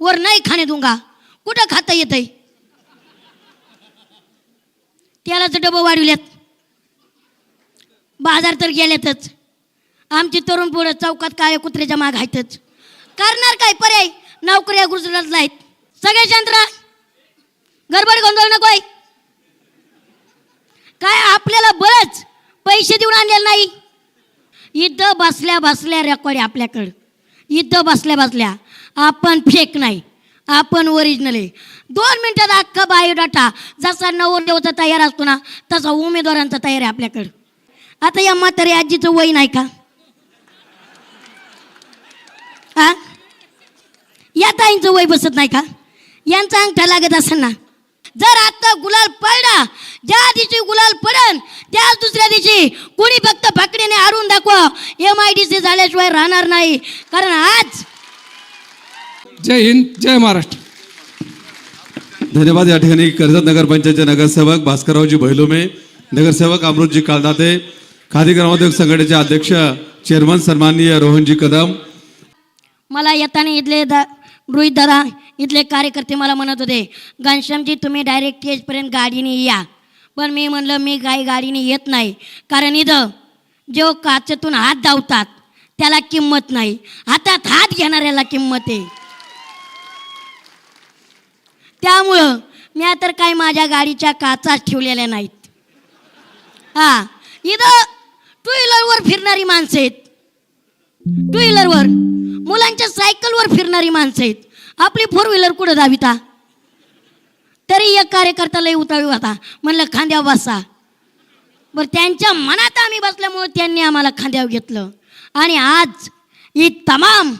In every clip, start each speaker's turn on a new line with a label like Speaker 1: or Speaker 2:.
Speaker 1: वर नाही खाणे दुंगा कुठं खाता येतं आहे त्यालाच डबं वाढविल्यात. बाजार तर गेल्यातच. आमची तरुण पोरं चौकात काळ्या कुत्र्याच्या माग आहेतच करणार काय पर्याय? नोकऱ्या गुजरात नाहीत. सगळे चंद्र गडबड गोंधळ नकोय. काय आपल्याला बरंच पैसे देऊन आणलेलं नाही. इथं बसल्या बसल्या रेकॉर्ड आपल्याकडं. इथं बसल्या बसल्या. आपण फेक नाही. आपण ओरिजिनल आहे. दोन मिनटात अख्खा बायोडाटा जसा नवरदेवचा तयार असतो ना तसा उमेदवारांचा तयार आहे आपल्याकडं. आता या म्हातारी आजीचं वय नाही का? हा या ताईंचं वय बसत नाही का? यांचा अंगठा लागत असेल ना जर आता गुलाल पडला ज्या दिवशी गुलाल पडन त्याच दुसऱ्या दिवशी कुणी फक्त फाकड्याने हारून दाखवा एम आय डी सी झाल्याशिवाय राहणार नाही. कारण आज
Speaker 2: जय हिंद जय महाराष्ट्र.
Speaker 3: धन्यवाद या ठिकाणी कर्जत नगरपंचायतचे नगरसेवक भास्कररावजी भैलुमे नगरसेवक अमृतजी कालदाते खादी ग्रामोद्योग संघटनेचे अध्यक्ष चेअरमन सन्माननीय रोहनजी कदम.
Speaker 1: मला येताना इथले दा रोहित दादा इथले कार्यकर्ते मला म्हणत होते घनश्यामजी तुम्ही डायरेक्ट स्टेजपर्यंत गाडीने या. पण मी म्हणलं मी काही गाडीने येत नाही कारण इथं जो काचेतून हात धावतात त्याला किंमत नाही. हातात हात घेणाऱ्याला किंमत आहे. त्यामुळं मी तर काही माझ्या गाडीच्या काचा ठेवलेल्या नाहीत. हा इथं टू व्हीलरवर फिरणारी माणसं आहेत. टू व्हीलरवर मुलांच्या सायकलवर फिरणारी माणसं आहेत. आपली फोर व्हीलर कुठं जावीता तरी एक कार्यकर्ता लय उताळी होता म्हणलं खांद्यावर बसा. बरं त्यांच्या मनात आम्ही बसल्यामुळे त्यांनी आम्हाला खांद्यावर घेतलं. आणि आज ही तमाम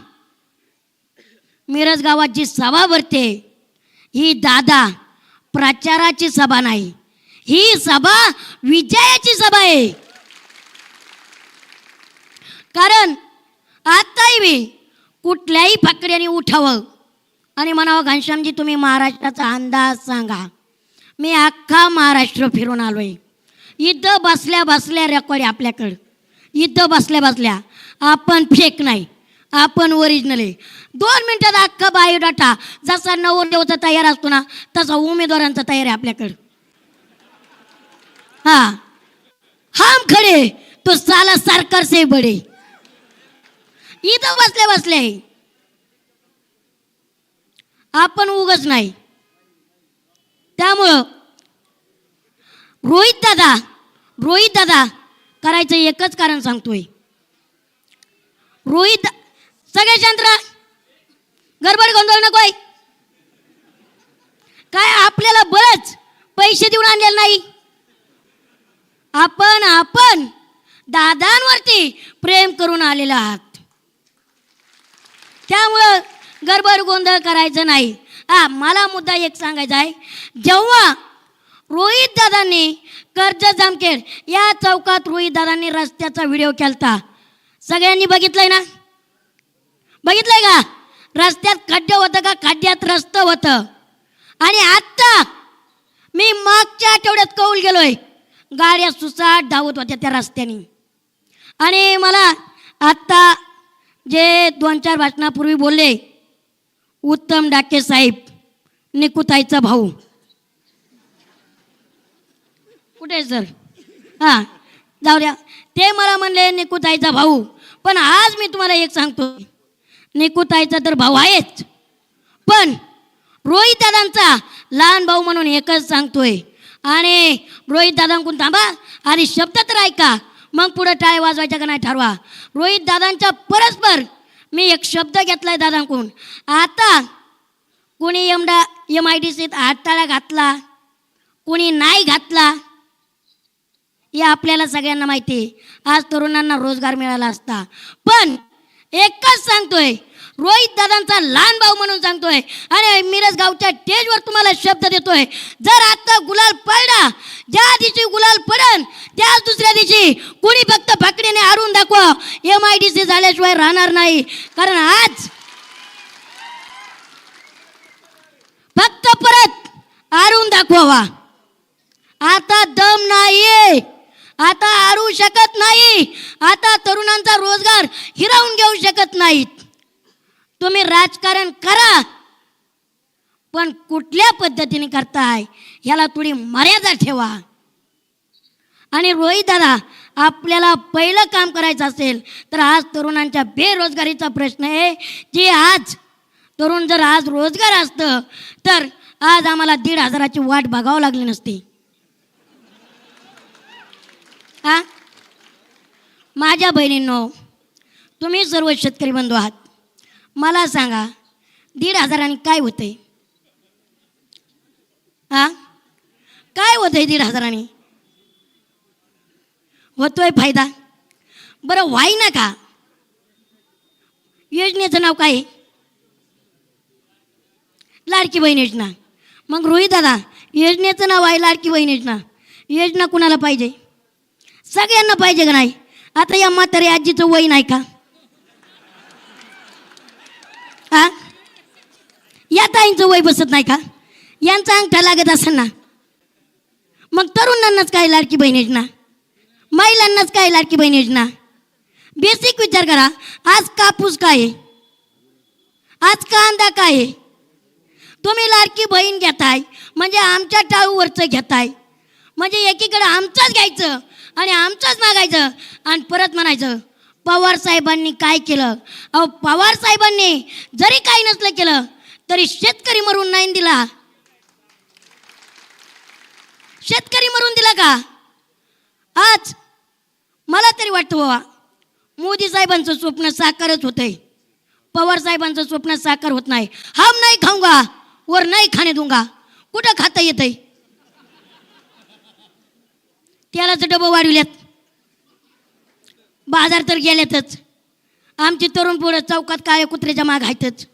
Speaker 1: मिरज गावात जी सभा भरते ही दादा प्रचाराची सभा नाही. ही सभा विजयाची सभा आहे. कारण आताही मी कुठल्याही फाकड्याने उठावं आणि म्हणावं घनश्यामजी तुम्ही महाराष्ट्राचा अंदाज सांगा. मी अख्खा महाराष्ट्र फिरून आलो आहे इथं बसल्या बसल्या रेकॉर्ड आपल्याकडं. इथं बसल्या बसल्या आपण फेक नाही. आपण ओरिजिनल आहे दोन मिनटात अख्खा बायोडाटा जसा नवरदेवचा तयार असतो ना तसा उमेदवारांचा तयार आहे आपल्याकडं. हा. हम खडे तो साला सरकार से बडे. इथं बसले बसले. आपण उगच नाही. त्यामुळं रोहित दादा रोहित दादा करायचं एकच कारण सांगतोय. रोहित दा- सगळे चंद्र गडबड गोंधळ नकोय. काय आपल्याला बरंच पैसे देऊन आणलेलं नाही. आपण आपण दादांवरती प्रेम करून आलेलो आहात. त्यामुळं गडबड गोंधळ करायचं नाही. हा मला मुद्दा एक सांगायचा आहे. जेव्हा रोहित दादांनी कर्ज जामखेड या चौकात रोहित दादांनी रस्त्याचा व्हिडिओ केलता. सगळ्यांनी बघितलंय ना? बघितलंय का? रस्त्यात खड्डे होतं का? खड्ड्यात रस्तं होतं. आणि आत्ता मी मागच्या आठवड्यात कौल गेलोय. गाड्या सुसाट धावत होत्या त्या रस्त्याने. आणि मला आत्ता जे दोन चार भाषणापूर्वी बोलले उत्तम डाके साहेब निकुताईचा भाऊ. कुठे आहे सर? हां जाऊ द्या. ते मला म्हणले निकुताईचा भाऊ. पण आज मी तुम्हाला एक सांगतो. निकुताईचा तर भाऊ आहेच. पण रोहित दादांचा लहान भाऊ म्हणून एकच सांगतोय. आणि रोहित दादांकडून थांबा आणि शब्द तर ऐका मग पुढं टाळे वाजवायचा का नाही ठरवा. रोहित दादांच्या परस्पर मी एक शब्द घेतलाय दादांकडून. आता कोणी एमडा एम आय डी सीत हाताळा घातला कोणी नाही घातला हे आपल्याला सगळ्यांना माहिती आहे. आज तरुणांना रोजगार मिळाला असता. पण एकच सांगतोय. रोहित दादांचा लहान भाऊ म्हणून सांगतोय. आणि मिरज गावच्या स्टेजवर तुम्हाला शब्द देतोय. जर आता गुलाल पडला ज्या दिवशी गुलाल पडन त्याच दुसऱ्या दिवशी कुणी फक्त फाकड्याने हारून दाखवा. एम आय डी सी झाल्याशिवाय राहणार नाही. कारण आज फक्त परत हारून दाखवावा. आता दम नाही. आता आरू शकत नाही. आता तरुणांचा रोजगार हिरावून घेऊ शकत नाहीत. तुम्ही राजकारण करा. पण कुठल्या पद्धतीने करताय ह्याला थोडी मर्यादा ठेवा. आणि रोहित दादा आपल्याला पहिलं काम करायचं असेल तर आज तरुणांच्या बेरोजगारीचा प्रश्न आहे जे आज तरुण जर आज रोजगार असतं तर आज आम्हाला दीड हजाराची वाट बघावं लागली नसती. आ माझ्या बहिणींनो तुम्ही सर्व शेतकरी बंधू आहात. मला सांगा दीड हजारांनी काय होते आ काय होतंय दीड हजारांनी? होतोय फायदा? बरं व्हाय ना का योजनेचं नाव काय? आहे? लाडकी बहीण योजना. मग रोहित दादा योजनेचं नाव आहे लाडकी बहीण योजना. योजना कुणाला पाहिजे? सगळ्यांना पाहिजे का नाही? आता या म्हातारी आजीचं वय नाही का? आ? या ताईंचं वय बसत नाही का? यांचा अंगठा लागत असेल ना? मग तरुणांनाच काय लाडकी बहीण योजना? महिलांनाच काय लाडकी बहीण योजना? बेसिक विचार करा आज कापूस काय आहे? आज कांदा काय आहे? तुम्ही लाडकी बहीण घेताय म्हणजे आमच्या टाळूवरचं घेताय. म्हणजे एकीकडे आमचंच घ्यायचं. आणि आमचंच मागायचं. आणि परत म्हणायचं पवार साहेबांनी काय केलं? अहो पवार साहेबांनी जरी काही नसलं केलं तरी शेतकरी मरून नाही दिला. शेतकरी मरून दिला का? आज मला तरी वाटतं बाबा मोदी साहेबांचं स्वप्न साकारच होतंय. पवार साहेबांचं स्वप्न साकार होत नाही. हम नाही खाऊंगा वर नाही खाणे दूंगा. कुठं खाता येतंय? तेलाचं डबं वाढविल्यात. बाजार तर गेल्यातच. आमची तरुण पुढं चौकात काळ्या कुत्र्याच्या माग आहेतच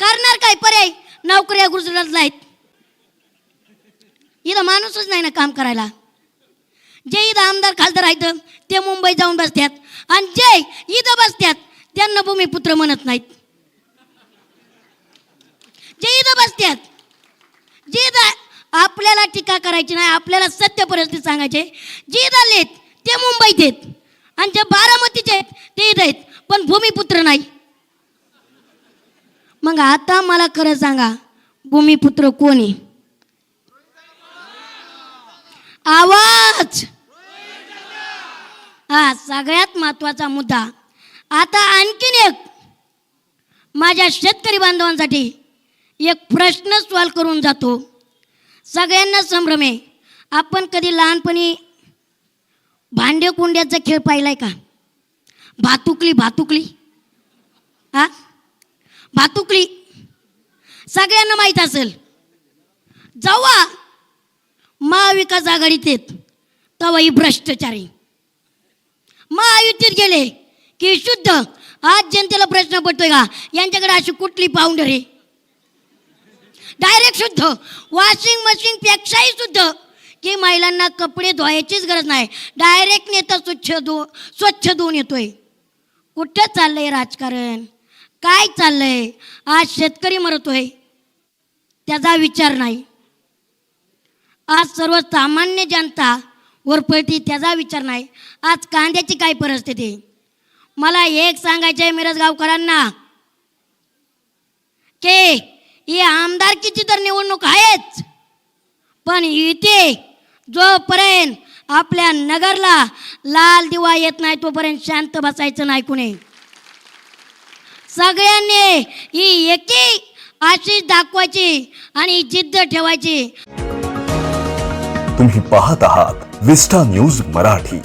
Speaker 1: करणार काय पर्याय? नोकऱ्या गुजरातला आहेत इथं माणूसच नाही ना काम करायला. जे इथं आमदार खासदार आहेत ते मुंबई जाऊन बसतात आणि जे इथं बसतात त्यांना भूमिपुत्र म्हणत नाहीत. जे इथं बसतात जे इथं आपल्याला टीका करायची नाही आपल्याला सत्य परिस्थिती सांगायचे जे झालेत ते मुंबईत आहेत. आणि जे बारामतीचे आहेत ते इथं आहेत. पण भूमिपुत्र नाही. मग आता मला खरं सांगा भूमिपुत्र कोण आहे? आवाज! हा सगळ्यात महत्त्वाचा मुद्दा. आता आणखीन एक माझ्या शेतकरी बांधवांसाठी एक प्रश्न सॉल्व करून जातो. सगळ्यांना संभ्रम आहे. आपण कधी लहानपणी भांडे कुंड्याचा खेळ पाहिलाय का? भातुकली भातुकली. हा भातुकली. सगळ्यांना माहीत असेल. जेव्हा महाविकास आघाडीत येत तेव्हा ही भ्रष्टाचारी. महायुतीत गेले की शुद्ध आज जनतेला प्रश्न पडतोय का? यांच्याकडे अशी कुठली पाऊंडर आहे? डायरेक्ट शुद्ध. वॉशिंग मशीन पेक्षाही शुद्ध. की महिलांना कपडे धुवायचीच गरज नाही. डायरेक्ट नेता स्वच्छ धु स्वच्छ धुवून येतोय. कुठं चाललंय राजकारण? काय चाललंय? आज शेतकरी मरतोय. त्याचा विचार नाही. आज सर्वसामान्य जनता वरपळती त्याचा विचार नाही. आज कांद्याची काय परिस्थिती? मला एक सांगायचं आहे मिरज गावकरांना के ही आमदारकीची तर निवडणूक आहेच. पण इथे जोपर्यंत आपल्या नगरला लाल दिवा येत नाही तोपर्यंत शांत बसायचं नाही कुणी. सगळ्यांनी ही एकी आशिष दाखवायची आणि जिद्द ठेवायची.
Speaker 4: तुम्ही पाहत आहात विस्टा न्यूज मराठी.